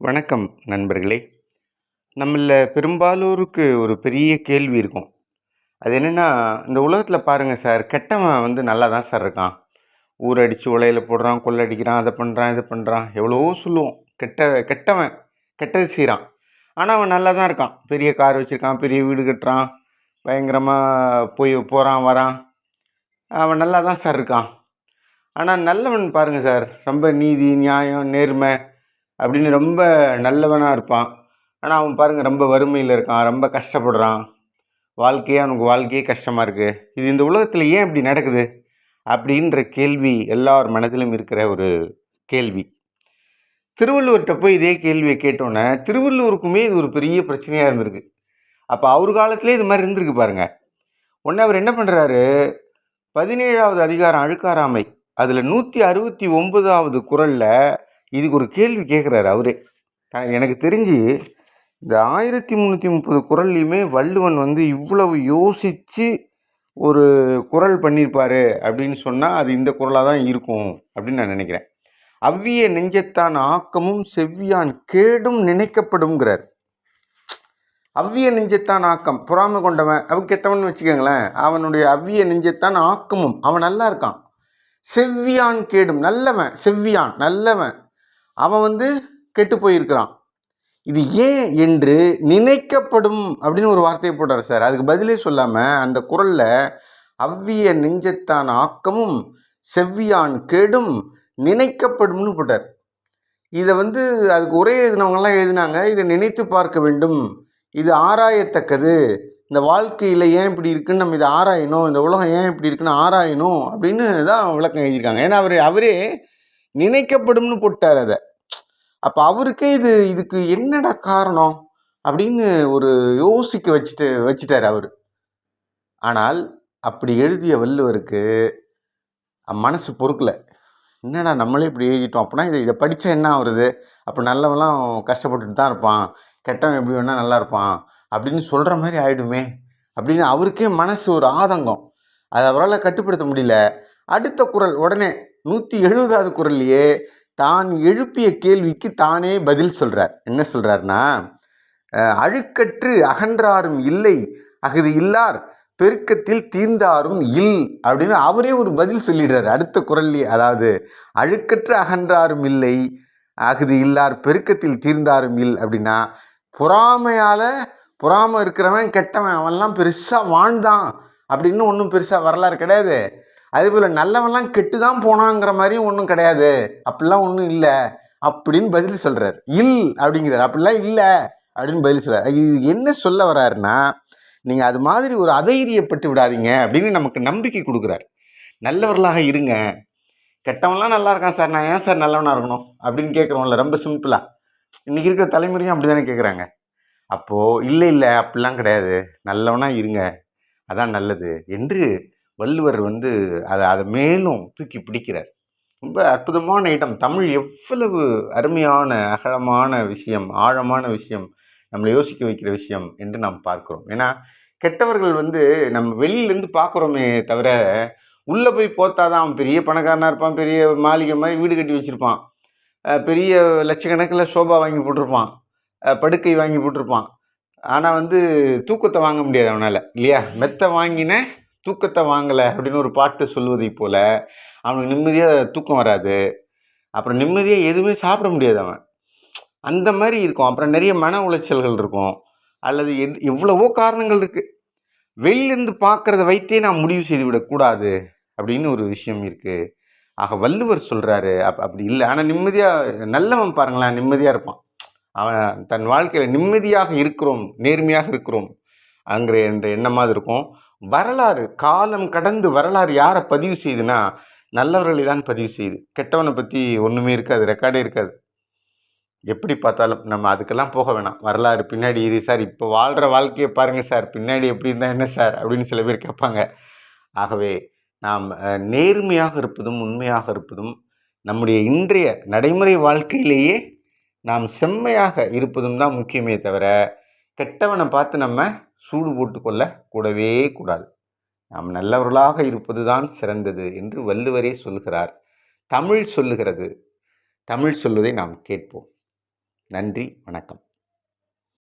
வணக்கம் நண்பர்களே. நம்மள பெரும்பாலோருக்கு ஒரு பெரிய கேள்வி இருக்கும். அது என்னென்னா இந்த உலகத்தில் பாருங்கள் சார் கெட்டவன் வந்து நல்லா தான் சார் இருக்கான். ஊர் அடித்து உலையில் போடுறான் கொள்ளடிக்கிறான் அதை பண்ணுறான் இதை பண்ணுறான் எவ்வளவோ சொல்லுவோம். கெட்ட கெட்டவன் கெட்டது செய்கிறான் ஆனால் அவன் நல்லா தான் இருக்கான். பெரிய கார் வச்சுருக்கான் பெரிய வீடு கட்டுறான் பயங்கரமாக போய் போகிறான் வரான். அவன் நல்லா தான் சார் இருக்கான். ஆனால் நல்லவன் பாருங்கள் சார் ரொம்ப நீதி நியாயம் நேர்மை அப்படின்னு ரொம்ப நல்லவனாக இருப்பான். ஆனால் அவன் பாருங்கள் ரொம்ப வறுமையில் இருக்கான் ரொம்ப கஷ்டப்படுறான். வாழ்க்கையே அவனுக்கு வாழ்க்கையே கஷ்டமாக இருக்குது இது இந்த உலகத்தில் ஏன் இப்படி நடக்குது? அப்படின்ற கேள்வி எல்லார் மனதிலும் இருக்கிற ஒரு கேள்வி. திருவள்ளுவர்கிட்ட போய் இதே கேள்வியை கேட்டோன்னே திருவள்ளுவருக்குமே இது ஒரு பெரிய பிரச்சனையாக இருந்திருக்கு. அப்போ அவர் காலத்திலே இது மாதிரி இருந்திருக்கு பாருங்கள் உடனே அவர் என்ன பண்ணுறாரு பதினேழாவது அதிகாரம் அழுக்காராமை அதில் நூற்றி அறுபத்தி ஒன்பதாவது குரலில் இதுக்கு ஒரு கேள்வி கேட்குறாரு அவரே. எனக்கு தெரிஞ்சு இந்த ஆயிரத்தி முந்நூற்றி முப்பது குரல்லையுமே வள்ளுவன் வந்து இவ்வளவு யோசித்து ஒரு குரல் பண்ணியிருப்பார் அப்படின்னு சொன்னால் அது இந்த குரலாக தான் இருக்கும் அப்படின்னு நான் நினைக்கிறேன். அவ்விய நெஞ்சத்தான் ஆக்கமும் செவ்வியான் கேடும் நினைக்கப்படும்ங்கிறார். அவ்விய நெஞ்சத்தான் ஆக்கம் பொறாமை கொண்டவன் அவன் கெட்டவன் வச்சுக்கோங்களேன் அவனுடைய அவ்விய நெஞ்சத்தான் ஆக்கமும் அவன் நல்லா இருக்கான். செவ்வியான் கேடும் நல்லவன் செவ்வியான் நல்லவன். அவன் வந்து கெட்டு போயிருக்கிறான். இது ஏன் என்று நினைக்கப்படும் அப்படின்னு ஒரு வார்த்தையை போட்டார் சார். அதுக்கு பதிலே சொல்லாமல் அந்த குரலில் அவ்விய நெஞ்சத்தான் ஆக்கமும் செவ்வியான் கேடும் நினைக்கப்படும்னு போட்டார். இதை வந்து அதுக்கு உரை எழுதினவங்கெல்லாம் எழுதினாங்க. இதை நினைத்து பார்க்க வேண்டும். இது ஆராயத்தக்கது. இந்த வாழ்க்கையில் ஏன் இப்படி இருக்குன்னு நம்ம இதை ஆராயணும். இந்த உலகம் ஏன் இப்படி இருக்குன்னு ஆராயணும் அப்படின்னு தான் விளக்கம் எழுதியிருக்காங்க. ஏன்னா அவர் அவரே நினைக்கப்படும்னு போட்டார் அதை. அப்போ அவருக்கே இது இதுக்கு என்னடா காரணம்? அப்படின்னு ஒரு யோசிக்க வச்சுட்டு வச்சுட்டார் அவர். ஆனால் அப்படி எழுதிய வள்ளுவருக்கு மனசு பொறுக்கலை. என்னடா நம்மளே இப்படி எழுதிட்டோம். அப்படின்னா இதை இதை படித்தா என்ன ஆகுறது? அப்போ நல்லவெல்லாம் கஷ்டப்பட்டுட்டு தான் இருப்பான். கெட்டவன் எப்படி வேணால் நல்லா இருப்பான். அப்படின்னு சொல்கிற மாதிரி ஆயிடுமே. அப்படின்னு அவருக்கே மனசு ஒரு ஆதங்கம். அதை அவரால் கட்டுப்படுத்த முடியல. அடுத்த குரல் உடனே நூற்றி எழுபதாவது குரல்லையே தான் எழுப்பிய கேள்விக்கு தானே பதில் சொல்கிறார் என்ன சொல்கிறார்னா அழுக்கற்று அகன்றாரும் இல்லை அகுது இல்லார் பெருக்கத்தில் தீர்ந்தாரும் இல் அப்படின்னு அவரே ஒரு பதில் சொல்லிடுறார். அடுத்த குரல்லே அதாவது அழுக்கற்று அகன்றாரும் இல்லை அகுது இல்லார் பெருக்கத்தில் தீர்ந்தாரும் இல் அப்படின்னா பொறாமையால் பொறாமை இருக்கிறவன் கெட்டவன் அவன்லாம் பெருசாக வாழ்ந்தான் அப்படின்னு ஒன்றும் பெருசாக வரலாறு கிடையாது. அதே போல் நல்லவன்லாம் கெட்டு தான் போனாங்கிற மாதிரியும் ஒன்றும் கிடையாது. அப்படிலாம் ஒன்றும் இல்லை. அப்படின்னு பதில் சொல்கிறார் இல் அப்படிங்கிறார். அப்படிலாம் இல்லை அப்படின்னு பதில் சொல்கிறார் இது என்ன சொல்ல வர்றாருன்னா நீங்கள் அது மாதிரி ஒரு அதைரியப்பட்டு விடாதீங்க அப்படின்னு நமக்கு நம்பிக்கை கொடுக்குறாரு. நல்லவர்களாக இருங்க. கெட்டவன்லாம் நல்லா இருக்கான் சார். நான் ஏன் சார் நல்லவனாக இருக்கணும்? அப்படின்னு கேட்குறோம்ல ரொம்ப சிம்பிளாக இன்றைக்கி இருக்கிற தலைமுறையும் அப்படி தானே கேட்குறாங்க அப்போது இல்லை இல்லை அப்படிலாம் கிடையாது. நல்லவனாக இருங்க. அதான் நல்லது. என்று வள்ளுவர் வந்து அதை அதை மேலும் தூக்கி பிடிக்கிறார். ரொம்ப அற்புதமான இடம். தமிழ் எவ்வளவு அருமையான அகலமான விஷயம் ஆழமான விஷயம் நம்மளை யோசிக்க வைக்கிற விஷயம் என்று நாம் பார்க்குறோம். ஏன்னா கெட்டவர்கள் வந்து நம்ம வெளியிலேருந்து பார்க்குறோமே தவிர உள்ளே போய் போத்தாதான் அவன் பெரிய பணக்காரனாக இருப்பான் பெரிய மாளிகை மாதிரி வீடு கட்டி வச்சுருப்பான். பெரிய லட்சக்கணக்கில் சோபா வாங்கி போட்டிருப்பான். படுக்கை வாங்கி போட்டிருப்பான். ஆனால் வந்து தூக்கத்தை வாங்க முடியாது அவனால் இல்லையா? மெத்தை வாங்கினேன் தூக்கத்தை வாங்கலை அப்படின்னு ஒரு பாட்டு சொல்வதை போல் அவனுக்கு நிம்மதியாக தூக்கம் வராது. அப்புறம் நிம்மதியாக எதுவுமே சாப்பிட முடியாது அவன். அந்த மாதிரி இருக்கும். அப்புறம் நிறைய மன உளைச்சல்கள் இருக்கும். அல்லது எது எவ்வளவோ காரணங்கள் இருக்குது வெளியிலேருந்து பார்க்குறத வைத்தே நான் முடிவு செய்து விடக்கூடாது அப்படின்னு ஒரு விஷயம் இருக்குது ஆக வள்ளுவர் சொல்கிறாரு அப் அப்படி இல்லை. ஆனால் நிம்மதியாக நல்லவன் பாருங்களேன் நிம்மதியாக இருப்பான். அவன் தன் வாழ்க்கையில் நிம்மதியாக இருக்கிறோம் நேர்மையாக இருக்கிறோம். அங்கிற என்ற எண்ணமாக இருக்கும். வரலாறு காலம் கடந்து வரலாறு யாரை பதிவு செய்யுதுன்னா நல்லவர்களை தான் பதிவு செய்யுது. கெட்டவனை பற்றி ஒன்றுமே இருக்காது ரெக்கார்டே இருக்காது. எப்படி பார்த்தாலும் நம்ம அதுக்கெல்லாம் போக வேணாம். வரலாறு பின்னாடி இரு சார். இப்போ வாழ்கிற வாழ்க்கையை பாருங்கள் சார். பின்னாடி எப்படி இருந்தால் என்ன சார்? அப்படின்னு சில பேர் கேட்பாங்க. ஆகவே நாம் நேர்மையாக இருப்பதும் உண்மையாக இருப்பதும் நம்முடைய இன்றைய நடைமுறை வாழ்க்கையிலேயே நாம் செம்மையாக இருப்பதும் தான் முக்கியமே தவிர கெட்டவனை பார்த்து நம்ம சூடு போட்டுக்கொள்ள கூடவே கூடாது. நாம் நல்லவர்களாக இருப்பது தான் சிறந்தது என்று வள்ளுவரே சொல்கிறார். தமிழ் சொல்லுகிறது. தமிழ் சொல்வதை நாம் கேட்போம். நன்றி வணக்கம்.